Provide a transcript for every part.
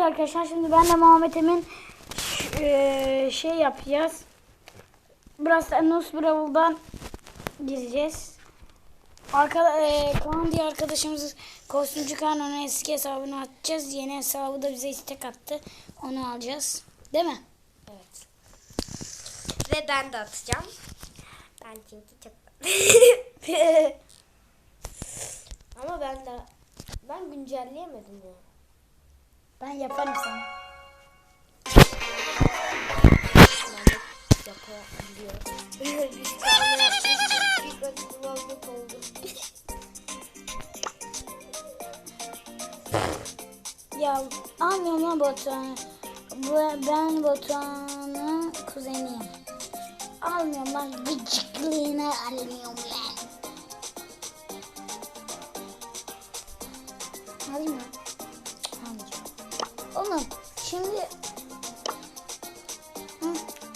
Evet arkadaşlar şimdi ben de Muhammed Emin eee, şey yapacağız. Biraz Nus Bravul'dan gireceğiz. Arka, eee Kaan diye arkadaşımız kostümcü Kaan onun eski hesabını atacağız. Yeni hesabı da bize istek attı. Onu alacağız. Değil mi? Evet. Ve ben de atacağım. Ben çünkü çok Ama ben de ben güncelleyemedim ya. Ben yaparım sana. Ya almıyorum lan Batuhan'ı. Ben Batuhan'ın kuzeniyim. Almıyorum lan gıcıklığını almıyorum lan.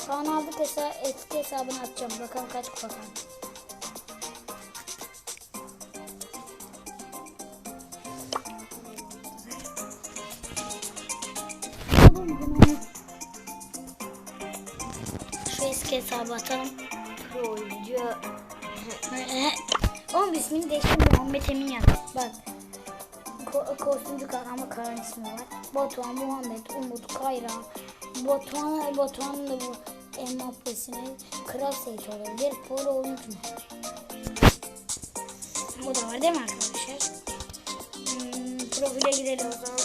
Kaan aldık hesa eski hesabını atacağım. Bakalım kaç kupa kaldı. Şu eski hesabı atalım. Trollcü. Oğlum ismini değiştirme. Muhammed Emin yaz. Bak. Ko kostümcü Kaan ama Kaan ismi var. Batuhan, Muhammed, Umut, Kayra. Batuhan, Batuhan'ın da bu Mbappé'sine Kral Seyit olabilir. Polo unutma. Bu da var değil mi arkadaşlar? Hmm, profile gidelim. O zaman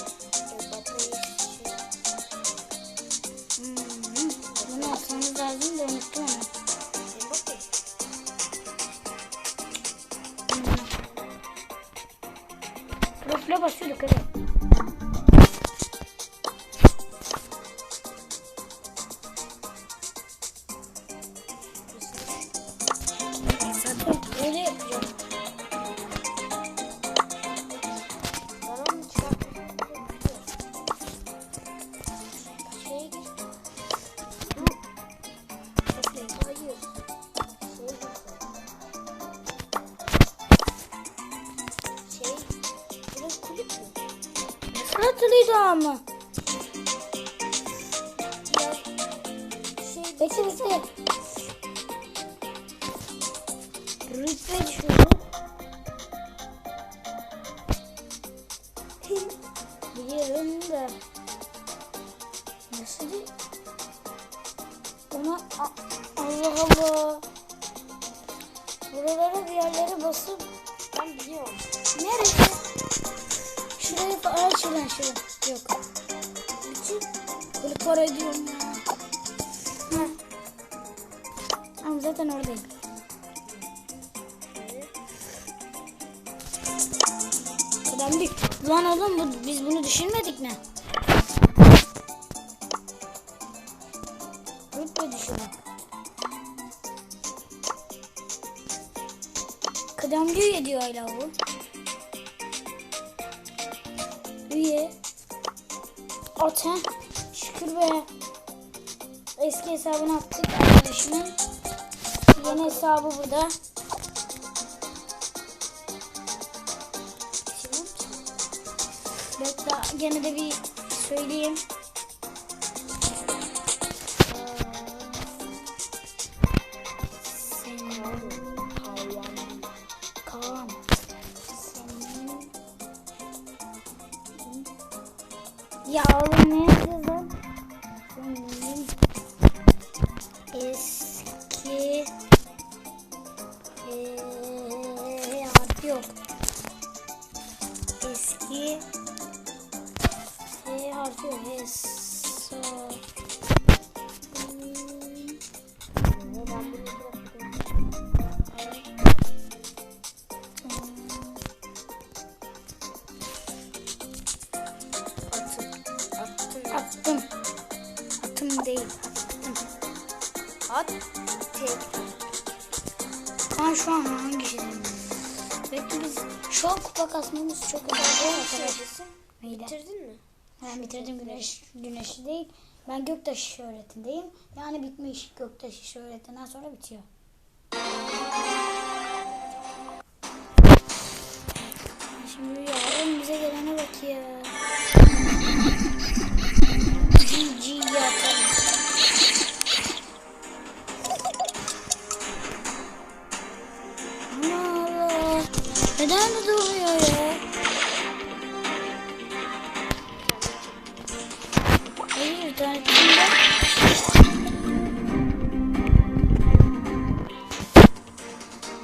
Hmm, bunu atmamız lazım da unuttum onu. Mbappe. Profile basıyorduk evet. Nasıl hatırlıydı ama? Bekle bekle. Rütbe düşürdü. Biliyorum da. Nasıl? Ona Allah Allah. Buralara bir yerlere basıp Ben biliyorum. neresi? Şuradan şuradan. Yok. Bütün kulüp para ediyorum ya. Heh. Ama zaten oradayım. Değil. Lan oğlum bu, biz bunu düşünmedik mi? Rütbe düşünün. Kıdemli üye diyor hala bu. Üye. At he. Şükür be. Eski hesabını attık arkadaşımın. Yeni hesabı burada. Bekle gene de bir söyleyeyim. At. Tek. Kaan şu an hangi şeyden? Bekle biz şu an kupa kasmamız çok önemli arkadaşlar. Neydi? Bitirdin mi? Ben bitirdim güneş, güneşi değil. Ben göktaşı şöhretindeyim. Yani bitmiş göktaşı şöhretinden sonra bitiyor. Şimdi yarın bize gelene bak ya. Neden durmuyor ya? Hayır, tane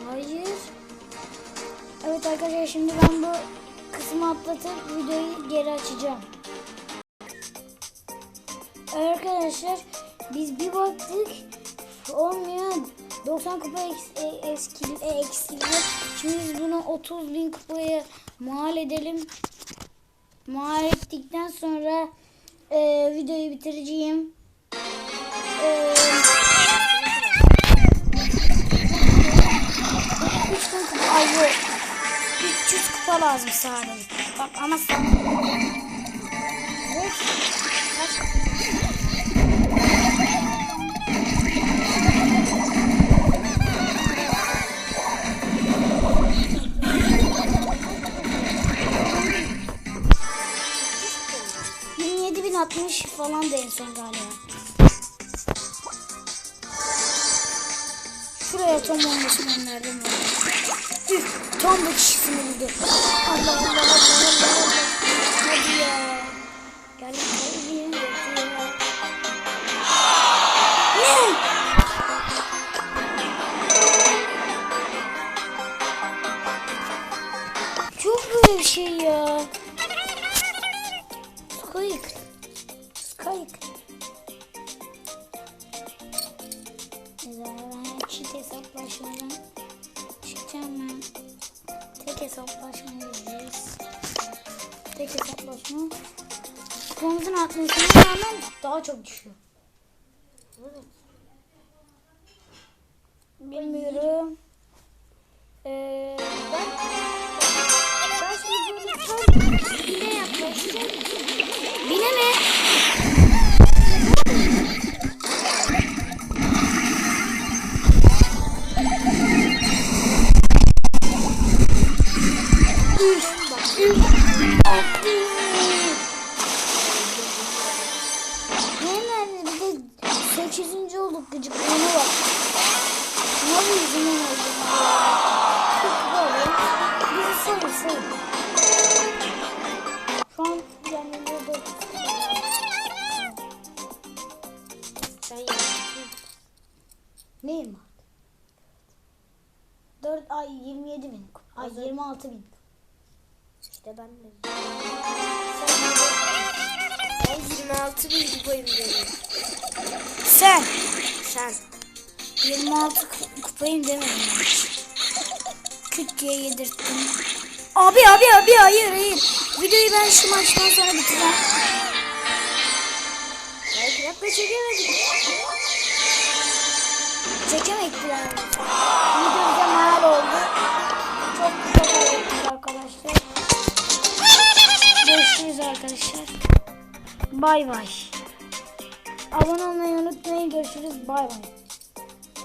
Hayır. Evet arkadaşlar şimdi ben bu kısmı atlatıp videoyu geri açacağım. Arkadaşlar biz bir baktık olmuyor 90 kupa e- e, eksili. Şimdi biz bunu 30 bin kupaya mal edelim. Mal ettikten sonra e, videoyu bitireceğim. E, 3000 kupa ay yok. 300 kupa lazım sadece. Bak ama sen... Kaç? Falan da en son galiba. Şuraya tam olmasın nereden var? Üf, tam da kişisini buldu. Allah Konumuzun artmasına rağmen daha çok düşüyor. Bilmiyorum. Ee, ben, ben şimdi böyle tam bine yaklaşacağım. Bine mi? Hemen bir de 8. olduk gıcık ona bak. Ne yüzünden öldüm böyle. Bizi sayır sayır. Şu an yanımda da Sen yaptın. neyim var? 4 ay 27 bin. Ay 26 bin. İşte ben de. Ben 26 bin kupayım dedim. Sen Sen. 26 ku- kupayım demedin. mi? Küt diye yedirttin. Abi abi abi hayır hayır. Videoyu ben şu maçtan sonra bitireceğim. Belki yapma çekemedim. Çekemektiler. Video bize mal oldu. Çok güzel kaybettik arkadaşlar. Görüşürüz arkadaşlar. Bay bay. Abone olmayı unutmayın. Görüşürüz. Bay bay.